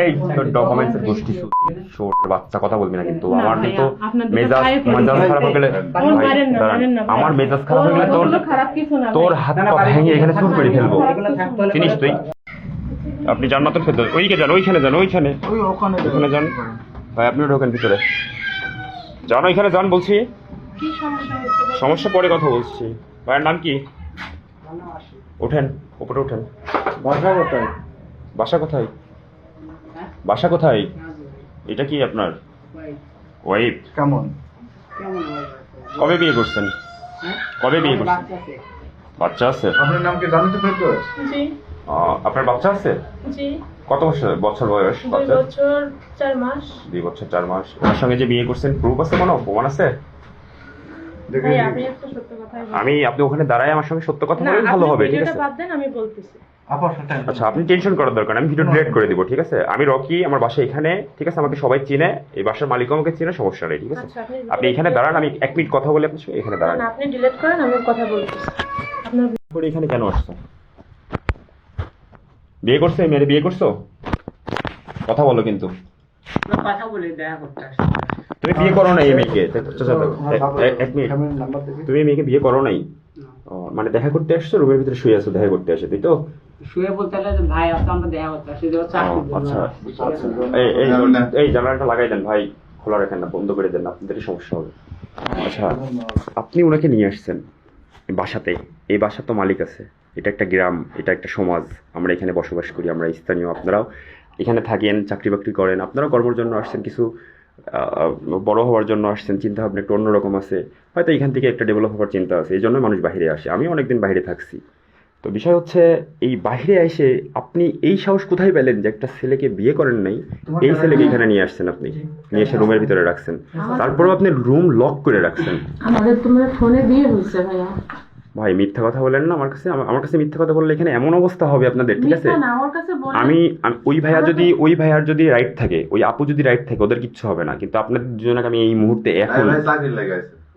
এই তোর ডকুমেন্টস গোষ্ঠী শোর বাচ্চা কথা বলবি না কিন্তু। আমার কিন্তু মেজাজ মেজাজ খারাপ হয়ে গেলে আমার মারেন না, দাঁড়ান। না, আমার মেজাজ খারাপ হয়ে গেলে তোর খারাপ কিছু না তোর হাত পা ভেঙে এখানে চুর করে ফেলব। চিনিস তুই? আপনি জান্নাতের ভেতর ওইকে যান ওইখানে যান ওইখানে। ওই ওখানে ওখানে যান। ভাই আপনি ঢোকেন ভিতরে। যান ওইখানে যান বলছি। কি সমস্যা সমস্যা পরে কথা বলছি। ভাইয়ের নাম কি? ওঠেন উপরে ওঠেন। বাসা কোথায়? বাসা কোথায়? বাসা কোথায়? এটা কি আপনার? ওয়াইফ। কেমন? কবে বিয়ে করছেন? কবে বিয়ে করছেন? বাচ্চা আছে। আপনার নাম কি জানিতে ফেরদৌস জি। আপনার বাচ্চা আছে? জি। কত বছর বছর বয়স দুই বাচ্চা বছর চার মাস। দুই বছর চার মাস। ওনার সঙ্গে যে বিয়ে করছেন প্রুফ আছে কোনো? প্রমাণ আছে দেখে ভাই আপনি একটা সত্য কথাই বলুন। আমি আপনি ওখানে দাঁড়ায় আমার সঙ্গে সত্য কথা বলেন ভালো হবে ঠিক আছে? আমি বলতেছি। আচ্ছা আপনি টেনশন করার দরকার আমি ভিডিও ডিলিট করে দিব ঠিক আছে? আমি রকি আমার বাসা এখানে ঠিক আছে? আমাকে সবাই চিনে এই বাসার মালিক আমাকে চিনে সমস্যা নেই ঠিক আছে? আচ্ছা, আপনি এখানে দাঁড়ান আমি এক মিনিট কথা বলে আপনার সঙ্গে এখানে দাঁড়ান। আপনি ডিলিট করেন আমি কথা বলতেছি। আপনার এখানে কেন আসছো? বিয়ে করছ মেয়ের বিয়ে করছ? কথা বলো কিন্তু। কথা বলে দেখা করতে। তুমি বিয়ে করো না এই মেয়েকে? আচ্ছা, আচ্ছা, এক মিনিট। তুমি মেয়েকে বিয়ে করো নাই? মানে দেখা করতে আসছো রুমের ভিতরে শুয়ে আছো দেখা করতে আসে তাই তো? শুয়ে বলতে হলে ভাই আসতো আমরা দেখা করতে আসি জন্য আচ্ছা। এই এই এই জানালাটা লাগাই দেন ভাই। খোলা রাখেন না বন্ধ করে দেন আপনাদেরই সমস্যা হবে। আচ্ছা আপনি ওনাকে নিয়ে আসছেন বাসাতে। এই বাসার তো মালিক আছে। এটা একটা গ্রাম এটা একটা সমাজ। আমরা এখানে বসবাস করি আমরা স্থানীয় আপনারাও এখানে থাকেন চাকরি বাকরি করেন। আপনারাও কর্মের জন্য আসছেন কিছু বড় হওয়ার জন্য আসছেন চিন্তা ভাবনা একটু অন্যরকম আছে। হয়তো এখান থেকে একটা ডেভেলপ হওয়ার চিন্তা আছে এই জন্য মানুষ বাইরে আসে। আমি অনেকদিন বাইরে থাকছি। তো বিষয় হচ্ছে এই বাইরে এসে আপনি এই সাহস কোথায় পেলেন যে একটা ছেলেকে বিয়ে করেন নাই? এই ছেলেকে এখানে নিয়ে আসছেন আপনি। নিয়ে এসে রুমের ভিতরে রাখছেন। তারপরেও আপনি রুম লক করে রাখছেন। আমাদের তোমার ফোনে বিয়ে হয়েছে ভাইয়া। ভাই মিথ্যা কথা বলেন না আমার কাছে আমার- কাছে মিথ্যা কথা বললে এখানে এমন অবস্থা হবে আপনাদের ঠিক আছে? মিথ্যা না আমার কাছে বলে আমি ওই ভাইয়া যদি ওই ভাইয়ার যদি রাইট থাকে ওই আপু যদি রাইট থাকে ওদের কিচ্ছু হবে না। কিন্তু আপনাদের দুজনকে আমি এই মুহূর্তে এখন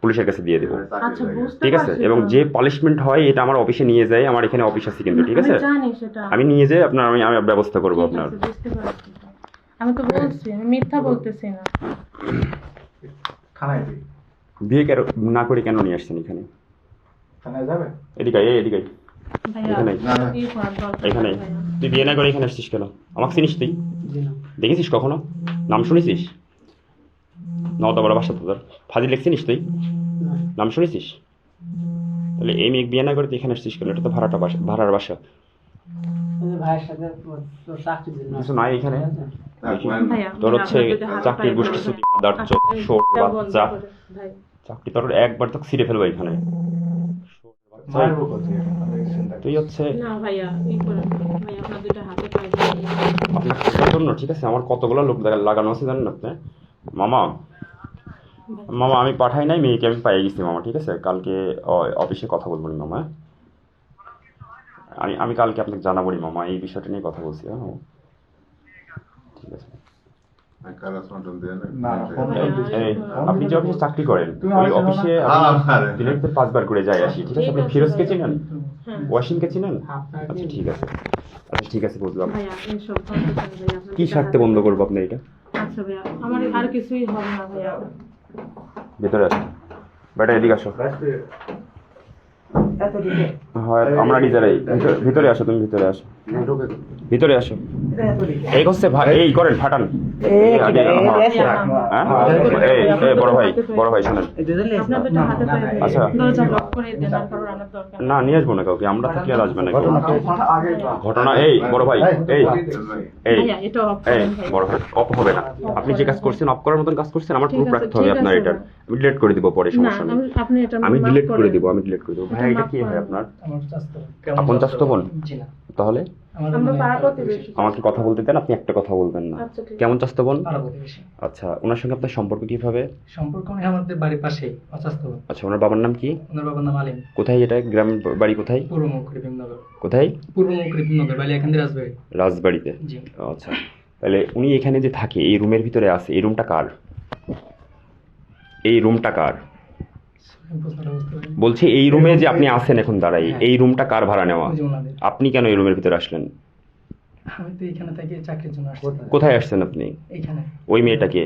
পুলিশের কাছে দিয়ে দেবো। আচ্ছা ঠিক আছে? এবং যে পানিশমেন্ট হয় এটা আমার অফিসে নিয়ে যায় আমার এখানে অফিস আছে কিন্তু ঠিক আছে? আমি জানি সেটা। আমি নিয়ে যাই আপনার আমি আমি ব্যবস্থা করব আপনার। আমি তো বলছি আমি মিথ্যা বলতেছি না। থানায় দিই। বিয়ে কেন না করে কেন নিয়ে আসছেন এখানে? এদিকে এদিকে এখানে। তুই বিয়ে না করে এখানে আসছিস কেন? আমাকে চিনিস তুই? দেখেছিস কখনো? নাম শুনেছিস? নওদা বড় বাসা তোদের ফাজিল চিনিস তুই? নাম শুনেছিস? তাহলে এই মেয়ে বিয়ে না করে তুই এখানে আসছিস কেন? এটা তো ভাড়াটা বাসা ভাড়ার বাসা। কিছু নাই এখানে। তোর হচ্ছে চাকরির গোষ্ঠী আচ্ছা, বাচ্চা। চাকরি তোর একবার তো ছিঁড়ে ফেলব এখানে। তুই হচ্ছে জন্য ঠিক আছে? আমার কতগুলো লোক লাগা- লাগানো আছে জানেন আপনি? মামা মামা আমি পাঠাই নাই মেয়েকে আমি পাই গেছি মামা ঠিক আছে? কালকে অফিসে কথা বলব নি মামা। হ্যাঁ? আমি আমি কালকে আপনাকে জানাব মামা এই বিষয়টা নিয়ে কথা বলছি হ্যাঁ ঠিক আছে। আপনি যে অফিসে চাকরি করেন ওই অফিসে হ্যাঁ, হ্যাঁ। দিনে পাঁচবার করে যাই আসি ঠিক আছে? আপনি ফিরোজকে। চিনেন? হ্যাঁ। চিনেন? আচ্ছা কি- ঠিক আছে। আচ্ছা ঠিক আছে বুঝলাম কি স্বার্থে বন্ধ করব আপনার এটা? আচ্ছা ভাইয়া আমার আর কিছুই হবে না ভাইয়া। ভেতরে আসো বেটা এদিকে আসো। হয় আমরা নিজেরাই। ভিতরে- ভিতরে আসো তুমি ভিতরে আসো। ভিতরে আসো। এই হচ্ছে ভাই এই করেন ফাটান। এই হ্যাঁ। এই এই বড় ভাই বড় ভাই শোনেন। আচ্ছা। দরজা লক করে দেন আর কারোর আনার দরকার নেই। না নিয়ে আসব না কাউকে। আমরা থাকলে আর আসবে না কেউ। ঘটনা এই বড় ভাই এই এই ভাইয়া এটা অফ এই বড় ভাই অফ হবে না। আপনি যে কাজ করছেন অফ করার মতন কাজ করছেন আমার প্রুফ রাখতে হবে আপনার আছে এটা। ভাই। আমি ডিলিট করে দিব পরে সমস্যা নেই। আমি- আপনি এটা আমি মাফ ডিলিট করে। দিব আমি ডিলিট করে দেবো। ভাই এটা কি হয় আপনার? আমার চাস্তো আপন বোন? তাহলে? আমাকে কথা বলতে দেন আপনি একটা কথা বলবেন না। আচ্ছা, ঠিক আছে। কেমন চাস্তো বোন? আচ্ছা ওনার সঙ্গে আপনার সম্পর্ক কীভাবে? সম্পর্ক নেই আমাদের বাড়ির পাশে আচ্ছা ওনার বাবার নাম কি? ওনার বাবার নাম আলিম। কোথায় এটা? গ্রাম বাড়ি কোথায়? পূর্বমুখ রিপিমনগর কোথায়? পূর্বমুখ রিপিমনগর বাড়ি এখান থেকে রাজবাড়ি। রাজবাড়িতে? জি। আচ্ছা তাহলে উনি এখানে যে থাকে এই রুমের ভিতরে আছে এই রুমটা কার? এই রুমটা কার আমি প্রশ্নটা বুঝতে পারি বলছি এই রুমে যে আপনি আছেন এখন দাঁড়াই এই রুমটা কার ভাড়া নেওয়া? আপনি কেন এই রুমের ভিতরে আসলেন? আমি তো এইখানে থাকি চাকরির জন্য আসছি। কোথায়? আসছেন আপনি? ওই মেয়েটাকে?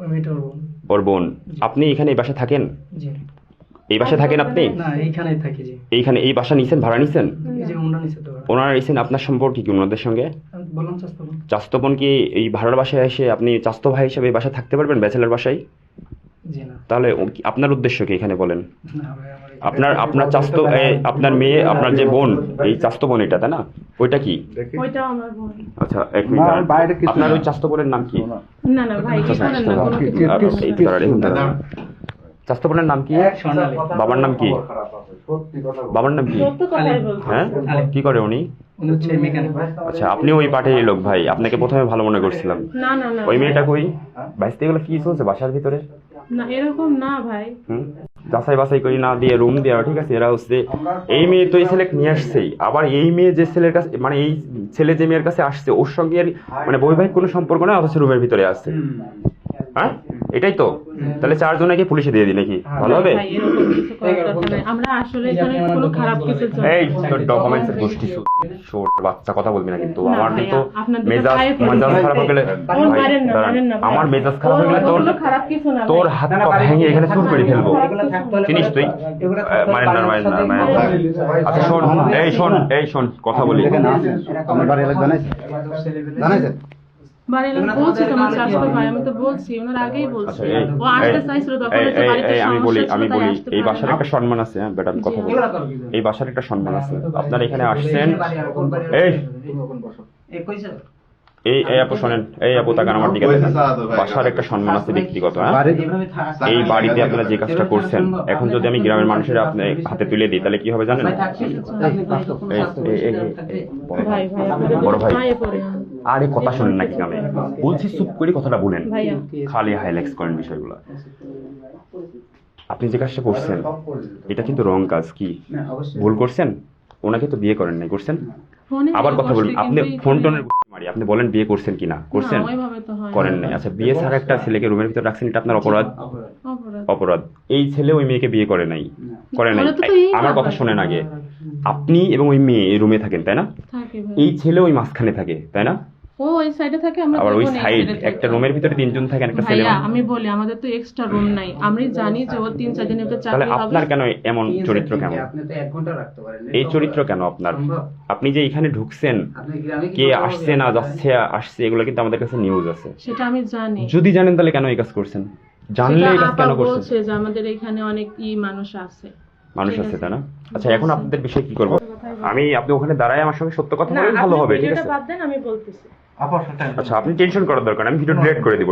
ওই মেয়েটার বোন। ওর বোন। আপনি এখানে এই বাসায় থাকেন? জি। এই বাসায় থাকেন আপনি? না এইখানেই থাকি জি। এইখানে এই বাসা নিছেন ভাড়া নিছেন? এই যে ওনরা তো ওনারা নিছেন আপনার সম্পর্কে কি ওনাদের সঙ্গে? বললাম চাস্তপন কি এই ভাড়ার বাসায় এসে আপনি চাস্ত ভাই হিসেবে এই বাসায় থাকতে পারবেন ব্যাচেলার বাসায়? তাহলে আপনার উদ্দেশ্য কি এখানে বলেন আপনার আপনার চাস্ত এই, আপনার মেয়ে আপনার যে বোন এই চাস্ত বোন এটা তাই না ওইটা কি আচ্ছা এক মিনিট আপনার ওই চাস্ত বোনের নাম কি না না ভাই চাস্ত বোনের নাম কি। বাবার নাম কি? সত্যি কথা বল। বাবার নাম কি? হ্যাঁ? কি করে উনি? উনি হচ্ছে মেকানিক। আচ্ছা আপনি ওই পার্টির লোক ভাই আপনাকে প্রথমে ভালো মনে করছিলাম। না না না। ওই মেয়েটা কই? বাইসতে এগুলো কি চলছে বাসার ভিতরে? না এরকম না ভাই। যাচাই বাছাই করি না দিয়ে রুম দেওয়া ঠিক আছে? এরা হচ্ছে এই মেয়ে তো এই ছেলে নিয়ে আসছেই। আবার এই মেয়ে যে ছেলের কাছে মানে এই ছেলে যে মেয়ের কাছে আসছে ওর সঙ্গে মানে বৈবাহিক কোনো সম্পর্ক না অথচ রুমের ভিতরে আসছে হ্যাঁ? এটাই তো? তাহলে চারজনকে পুলিশে দিয়ে দিই নাকি? ভালো হবে? এই তোর ডকুমেন্টস এর গোষ্ঠী শোর বাচ্চা কথা বলবি না কিন্তু। আমার কিন্তু মেজাজ মেজাজ খারাপ হয়ে গেলে। আমার মেজাজ খারাপ হয়ে গেলে তোর খারাপ কিছু না তোর। হাত পা ভেঙে এখানে চুর করে ফেলব। চিনিস তুই? মারেন না মারেন না মারেন আচ্ছা শোন এই শোন এই শোন কথা বলি। এখানে আছেন? আমার বাড়ি এলাকা জানাইছেন? বাড়ির লোক বলছি তোমার চাষতো ভাই আমি তো বলছি ওনার আগেই বলছি। আচ্ছা এই ও আসতে চাইছিল তখন হচ্ছে বাড়িতে আমি বলি আমি বলি এই বাসার একটা সম্মান আছে হ্যাঁ কথা বলি। এই বাসার একটা সম্মান আছে। আপনার এখানে আসছেন? এই। এই এই এই আপু শোনেন এই আপু তাকান আমার দিকে বাসার একটা সম্মান আছে ব্যক্তিগত হ্যাঁ? এই বাড়িতে আপনারা যে কাজটা করছেন এখন যদি আমি গ্রামের মানুষের আপনার হাতে তুলে দিই তাহলে কি হবে জানেন? বড় ভাই। এই-। আরে কথা শোনেন নাকি কামে বলছি চুপ করে কথাটা বলেন। খালি হাইলাইটস করেন বিষয়গুলো। আপনি যে কাজটা করছেন এটা কিন্তু রং কাজ কি? ভুল করছেন? ওনাকে তো বিয়ে করেন নাই করছেন? আবার কথা বলুন আপনি ফোন টোনের মারি আপনি বলেন বিয়ে করছেন কিনা করছেন? না, ওইভাবে তো করেন নাই। আচ্ছা বিয়ে ছাড়া একটা ছেলেকে রুমের ভিতর রাখছেন এটা আপনার অপরাধ? অপরাধ। এই ছেলে ওই মেয়েকে বিয়ে করে নাই। করে নাই। আমার কথা। শোনেন আগে। আপনি এবং ওই মেয়ে রুমে থাকেন তাই না? এই ছেলে ওই মাঝখানে থাকে তাই না? ও ওই সাইডে থাকে আমরা আবার ওই এই সাইড। একটা রুমের ভিতরে তিনজন থাকেন একটা ছেলে আমি বলি আমাদের তো এক্সট্রা রুম নাই। আমি জানি যে ও তিন চার দিনের চাকরি হবে আপনার কেন এমন চরিত্র কেমন আপনি তো এক ঘণ্টা রাখতে পারেন। এই চরিত্র কেন আপনার? আপনি যে এখানে ঢুকছেন কি আসছে না যাচ্ছে আসছে এগুলো কিন্তু আমাদের কাছে নিউজ আছে। সেটা আমি জানি। যদি জানেন তাহলে কেন এই কাজ করছেন? জানলে সেটা এই কাজ কেন করছেন? যে আমাদের এখানে অনেক ই মানুষ আছে। মানুষ আছে। তাই না? আচ্ছা এখন আপনাদের বিষয়ে কি করব? আমি আপনি ওখানে দাঁড়ায় আমার সঙ্গে সত্য কথা বলেন ভালো হবে ঠিক আছে? বাদ দেন আমি বলতেছি। আচ্ছা আপনি টেনশন করার দরকার নেই, আমি ভিডিও ডিলিট করে দিব।